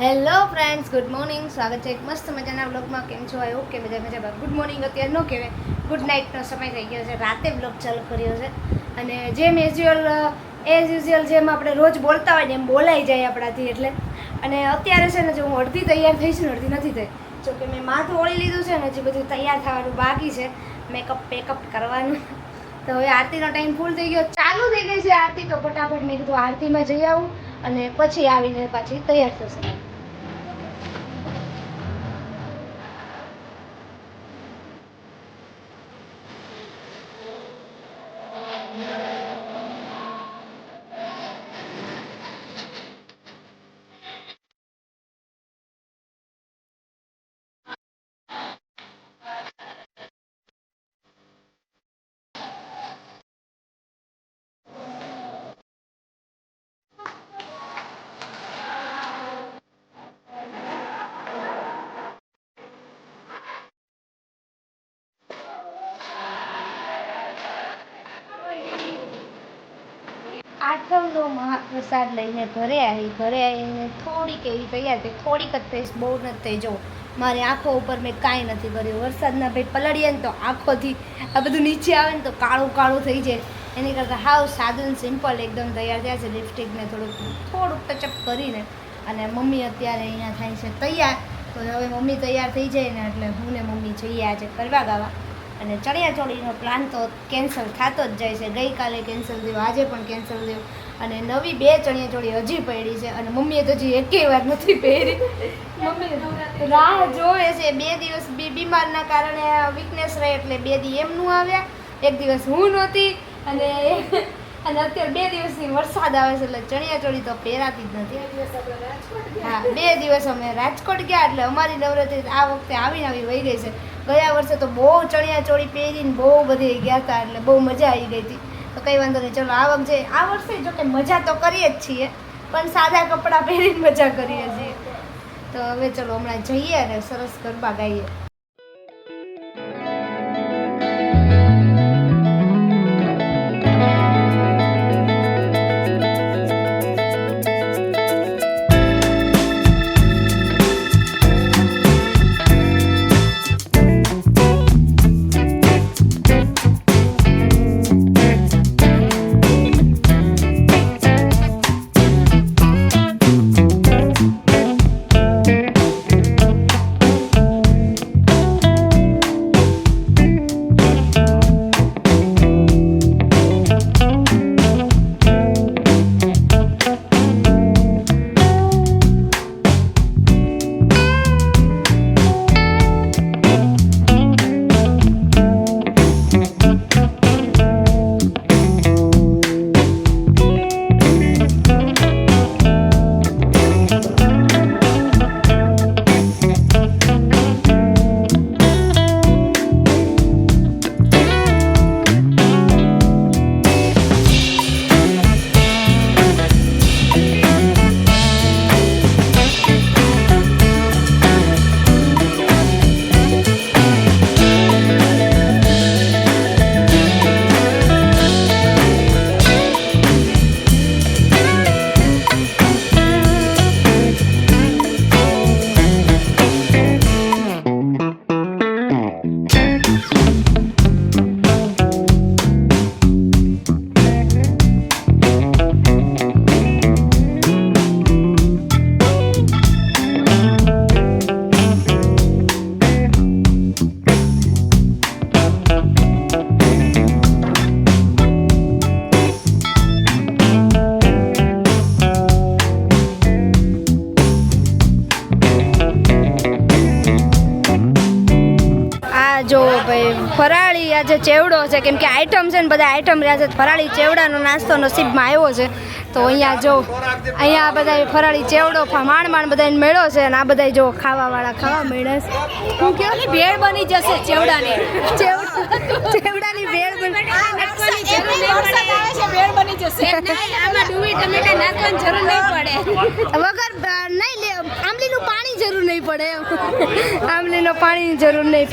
Hello friends, good morning. સ્વાગત છે એક મસ્ત મજાના બ્લોગમાં કેમ છો? આવ્યો કે મજા મજામાં. Good morning. અત્યારે ન કહેવાય. ગુડ નાઇટનો સમય થઈ ગયો છે. રાતે બ્લોગ ચાલુ કર્યો છે. અને જેમ એઝ્યુઅલ એઝ યુઝ્યુઅલ જેમ આપણે રોજ બોલતા હોય ને એમ બોલાઈ જાય આપણાથી એટલે. અને અત્યારે છે ને જો હું અડધી તૈયાર થઈ ને અડધી નથી થઈ. જો કે મેં માથું ઓળી લીધું છે ને હજી બધું તૈયાર થવાનું બાકી છે. મેકઅપ પેકઅપ કરવાનું. તો હવે આરતીનો ટાઈમ ફૂલ થઈ ગયો. ચાલુ થઈ ગઈ છે આરતી, તો ફટાફટ મેં કીધું આરતીમાં જઈ આવું અને પછી આવીને પાછી તૈયાર થશે. આઠમનો મહાપ્રસાદ લઈને ઘરે આવી, ઘરે આવીને થોડીક એવી તૈયાર થઈ, થોડીક જ થઈશ બહુ નથી થઈ જવું મારી આંખો ઉપર મેં કાંઈ નથી કર્યું. વરસાદના ભાઈ પલળીએ ને તો આંખોથી આ બધું નીચે આવે ને તો કાળું કાળું થઈ જાય. એની કરતાં હાવ સાદું સિમ્પલ એકદમ તૈયાર થયા છે. લિપસ્ટિકને થોડુંક થોડુંક ટચઅપ કરીને અને મમ્મી અત્યારે અહીંયા થાય છે તૈયાર. તો હવે મમ્મી તૈયાર થઈ જાય ને એટલે હું ને મમ્મી જઈએ આજે કરવા ગાવા. અને ચણિયાચોળીનો પ્લાન તો કેન્સલ થતો જ જાય છે. ગઈકાલે કેન્સલ થયો આજે પણ કેન્સલ થયો. અને નવી બે ચણિયાચોળી હજી પડી છે અને મમ્મીએ તો હજી એકેય વાર નથી પહેરી. મમ્મી રાહ જોવે છે. બે દિવસ બી બીમારના કારણે વીકનેસ રહે એટલે બે દી એમનું આવ્યા. એક દિવસ હું નહોતી અને અને અત્યારે બે દિવસની વરસાદ આવે છે એટલે ચણિયાચોળી તો પહેરાતી જ નથી. હા બે દિવસ અમે રાજકોટ ગયા એટલે અમારી નવરાત્રી આ વખતે આવીને આવી વહી ગઈ છે. ગયા વર્ષે તો બહુ ચણિયા ચોળી પહેરીને બહુ બધી ગયા હતા એટલે બહુ મજા આવી ગઈ હતી. તો કંઈ વાંધો નહીં, ચલો આ વખતે આ વર્ષે જો કે મજા તો કરીએ જ છીએ, પણ સાદા કપડાં પહેરીને મજા કરીએ છીએ. તો હવે ચલો હમણાં જઈએ અને સરસ ગરબા ગાઈએ. આ જો ભાઈ ફરાળી આજે ચેવડો છે કેમ કે આઈટમ છે ને બધા આઈટમ રહ્યા છે ફરાળી ચેવડાનો નાસ્તો નસીબમાં આવ્યો છે. તો અહીંયા જો અહીંયા બધા ફરાળી ચેવડો માણ માણ બધા મેળો છે અને આ બધા જો ખાવાવાળા ખાવા મેળે છે. હું કેવું ભેળ બની જશે ચેવડાની. ચેવડા ચેવડાની ભેળ બની જશે. વગર નહીં લે પાણી જરૂર નહીં પડે એમ. આંબલીનું પાણીની જરૂર નહીં.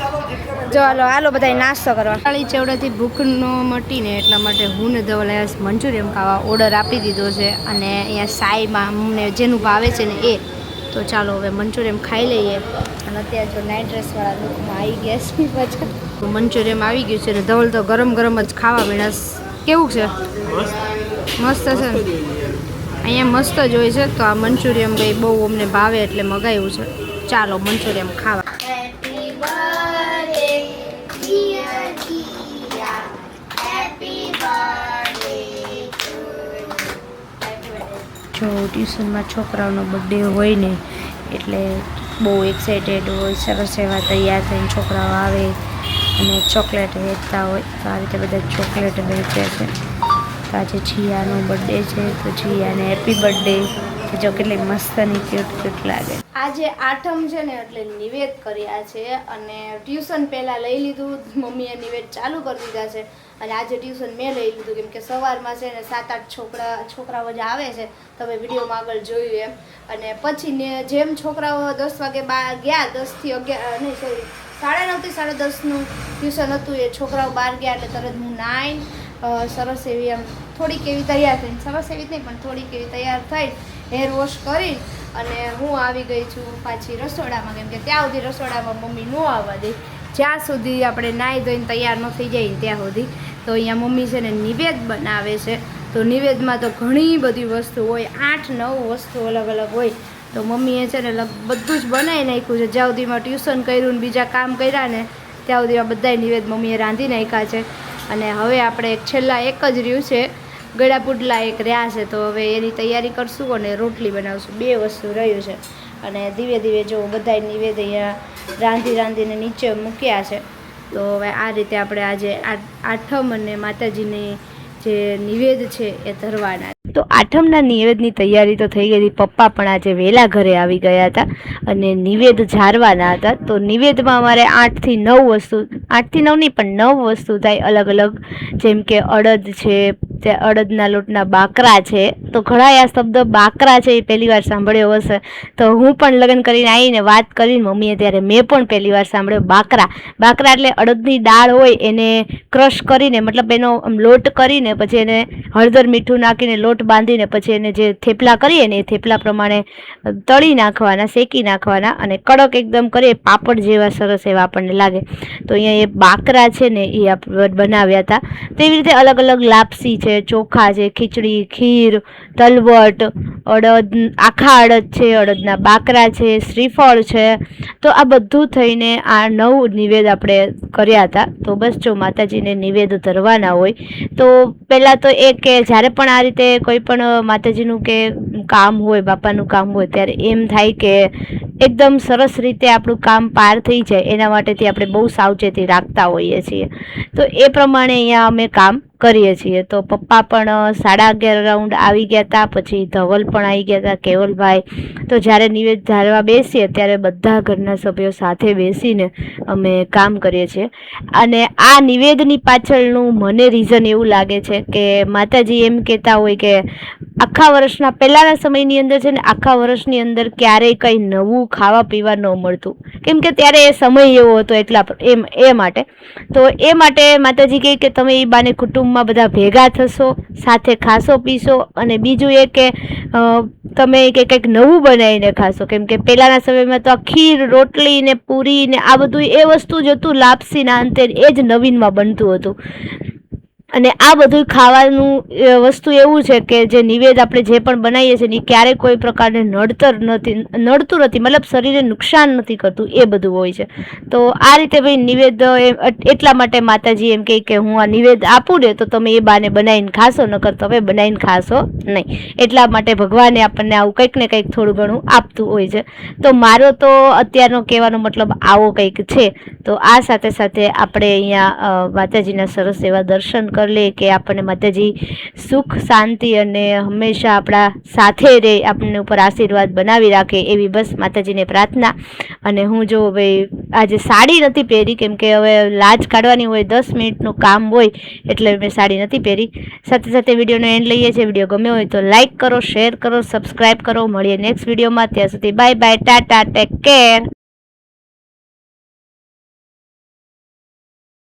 જો હાલો હાલો બધા નાસ્તો કરવા. કાળી ચેવડાથી ભૂખ ન મટી ને એટલા માટે હું ને ધવલ મંચુરિયમ ખાવા ઓર્ડર આપી દીધો છે અને અહીંયા સાઈમાં અમને જેનું ભાવે છે ને એ. તો ચાલો હવે મંચુરિયમ ખાઈ લઈએ. અને અત્યારે જો નાઇટ ડ્રેસવાળા લુકમાં આવી ગયા છે પાછા. મંચુરિયમ આવી ગયું છે ને ધવલ તો ગરમ ગરમ જ ખાવા મીણસ. કેવું છે? મસ્ત છે? અહીંયા મસ્ત જ હોય છે. તો આ મંચુરિયમ ભાઈ બહુ અમને ભાવે એટલે મગાવ્યું છે. ચાલો મંચુરિયમ ખાવા. જો ટ્યુશનમાં છોકરાઓનો બર્થડે હોય ને એટલે બહુ એક્સાઇટેડ હોય સરસ એવા તૈયાર થઈને છોકરાઓ આવે અને ચોકલેટ વેચતા હોય. તો આ રીતે બધા ચોકલેટ વેચે છે. તો આજે જીયાનો બર્થડે છે, તો જીયાને હેપી બર્થડે જો કેટલી મસ્તની ક્યુટ ક્યુટ લાગે. આજે આઠમ છે ને, એટલે નિવેદ કર્યા છે અને ટ્યુશન પહેલાં લઈ લીધું. મમ્મીએ નિવેદ ચાલુ કરી દીધા છે. અને આજે ટ્યુશન મેં લઈ લીધું, કેમ કે સવારમાં છે ને સાત આઠ છોકરા, છોકરાઓ જે આવે છે. તમે વિડીયોમાં આગળ જોયું એમ. અને પછી ને જેમ છોકરાઓ દસ વાગે બા, ગયા દસથી અગિયાર નહીં સોરી સાડા નવથી સાડા દસનું ટ્યુશન હતું, એ છોકરાઓ બહાર ગયા એટલે તરત હું નાઈન સરસ એવી આમ થોડીક એવી તૈયાર થઈને, સરસ એવી નહીં, પણ થોડીક એવી તૈયાર થઈ, હેર વોશ કરી અને હું આવી ગઈ છું પાછી રસોડામાં, કેમ કે ત્યાં સુધી રસોડામાં મમ્મી ન આવવા દે. જ્યાં સુધી આપણે નાહી ધોઈને તૈયાર ન થઈ જાય ત્યાં સુધી. તો અહીંયા મમ્મી છે ને નિવેદ બનાવે છે. તો નિવેદમાં તો ઘણી બધી વસ્તુ હોય, આઠ નવ વસ્તુ અલગ અલગ હોય. તો મમ્મીએ છે ને બધું જ બનાવી નાખ્યું છે. જ્યાં સુધીમાં ટ્યુશન કર્યું ને બીજા કામ કર્યા ને, ત્યાં સુધી આ બધાય નિવેદ મમ્મીએ રાંધી નાખ્યા છે. અને હવે આપણે છેલ્લા એક જ રહ્યું છે. ગળા પુડલા એક રહ્યા છે, તો હવે એની તૈયારી કરશું અને રોટલી બનાવશું. બે વસ્તુ રહ્યું છે. અને ધીરે ધીરે જો બધાય નિવેદ અહીંયા રાંધી રાંધીને નીચે મૂક્યા છે. તો હવે આ રીતે આપણે આજે આઠમ અને માતાજીની જે નિવેદ છે એ ધરવાના તો આઠમના નિવેદની તૈયારી તો થઈ ગઈ. પપ્પા પણ આજે વહેલા ઘરે આવી ગયા હતા અને નિવેદ ઝારવાના હતા. તો નિવેદમાં અમારે આઠથી નવ વસ્તુ, આઠથી નવ નહીં પણ નવ વસ્તુ થાય અલગ અલગ જેમ કે અડદ છે તે અડદના લોટના બાકરા છે. તો ઘણા આ શબ્દ બાકરા છે એ પહેલી વાર સાંભળ્યો હશે. તો હું પણ લગ્ન કરીને આવીને વાત કરીને મમ્મીએ ત્યારે મેં પણ પહેલી વાર સાંભળ્યો બાકરા. બાકરા એટલે અડદની દાળ હોય એને ક્રશ કરીને મતલબ એનો લોટ કરીને પછી એને હળદર મીઠું નાખીને લોટ બાંધીને પછી એને જે થેપલા કરીએ ને એ થેપલા પ્રમાણે તળી નાખવાના, શેકી નાખવાના અને કડક એકદમ કરીએ, પાપડ જેવા સરસ એવા આપણને લાગે. તો અહીંયા એ બાકરા છે ને એ બનાવ્યા હતા. તેવી રીતે અલગ અલગ લાપસી છે ચોખા છે, ખીચડી, ખીર, તલવટ, અડદ, આખા અડદ છે, અડદના બાકરા છે, શ્રીફળ છે. તો આ બધું થઈને આ નવ નિવેદ આપણે કર્યા હતા. તો બસ જો માતાજીને નિવેદ ધરવાના હોય, તો પહેલાં તો એ કે જ્યારે પણ આ રીતે કોઈ પણ માતાજીનું કે કામ હોય, બાપાનું કામ હોય, ત્યારે એમ થાય કે એકદમ સરસ રીતે આપણું કામ પાર થઈ જાય. એના માટેથી આપણે બહુ સાવચેતી રાખતા હોઈએ છીએ. તો એ પ્રમાણે અહીંયા અમે કામ કરીએ છીએ. તો પપ્પા પણ સાડા અગિયાર રાઉન્ડ આવી ગયા હતા પછી ધવલ પણ આવી ગયા હતા કેવલભાઈ. તો જ્યારે નિવેદ ધારવા બેસીએ, ત્યારે બધા ઘરના સભ્યો સાથે બેસીને અમે કામ કરીએ છીએ. અને આ નિવેદની પાછળનું મને રીઝન એવું લાગે છે કે માતાજી એમ કહેતા હોય કે આખા વર્ષના પહેલાંના સમયની અંદર છે ને, આખા વર્ષની અંદર ક્યારેય કંઈ નવું ખાવા પીવા ન મળતું. કેમ કે ત્યારે એ સમય એવો હતો એટલા એમ, એ માટે. તો એ માટે માતાજી કહે કે તમે એ બાને કુટુંબમાં બધા ભેગા થશો, સાથે ખાશો, પીશો અને બીજું એ કે તમે કે કંઈક નવું બનાવીને ખાશો. કેમ કે પહેલાંના સમયમાં તો આ ખીર, રોટલી ને પૂરી ને આ બધું એ વસ્તુ જ હતું લાપસીના અંતે એ જ નવીનમાં બનતું હતું. અને આ બધું ખાવાનું વસ્તુ એવું છે કે જે નિવેદ આપણે જે પણ બનાવીએ છીએ એ ક્યારેય કોઈ પ્રકારને નડતર નથી, નડતું નથી, મતલબ શરીરને નુકસાન નથી કરતું, એ બધું હોય છે. તો આ રીતે ભાઈ નિવેદ એટલા માટે માતાજી એમ કહે કે હું આ નિવેદ આપું ને તો તમે એ બાને બનાવીને ખાશો, નકર તમે બનાવીને ખાશો નહીં. એટલા માટે ભગવાને આપણને આવું કંઈક ને કંઈક થોડું ઘણું આપતું હોય છે. તો મારો તો અત્યારનો કહેવાનો મતલબ આવો કંઈક છે. તો આ સાથે સાથે આપણે અહીંયા માતાજીના સરસ એવા દર્શન કરી લઈએ કે આપણને માતાજી સુખ, શાંતિ અને હંમેશા આપણા સાથે રહે, આપણને ઉપર આશીર્વાદ બનાવી રાખે એવી બસ માતાજીને પ્રાર્થના. અને હું જો ભાઈ આજે સાડી નથી પહેરી, કેમ કે હવે લાજ કાઢવાની હોય, દસ મિનિટનું કામ હોય, એટલે મેં સાડી નથી પહેરી. સાથે સાથે વિડીયોનો એન્ડ લઈએ છીએ. વીડિયો ગમ્યો હોય તો લાઈક કરો, શેર કરો, સબસ્ક્રાઈબ કરો. મળીએ નેક્સ્ટ વિડીયોમાં. ત્યાં સુધી bye bye, tata, take care.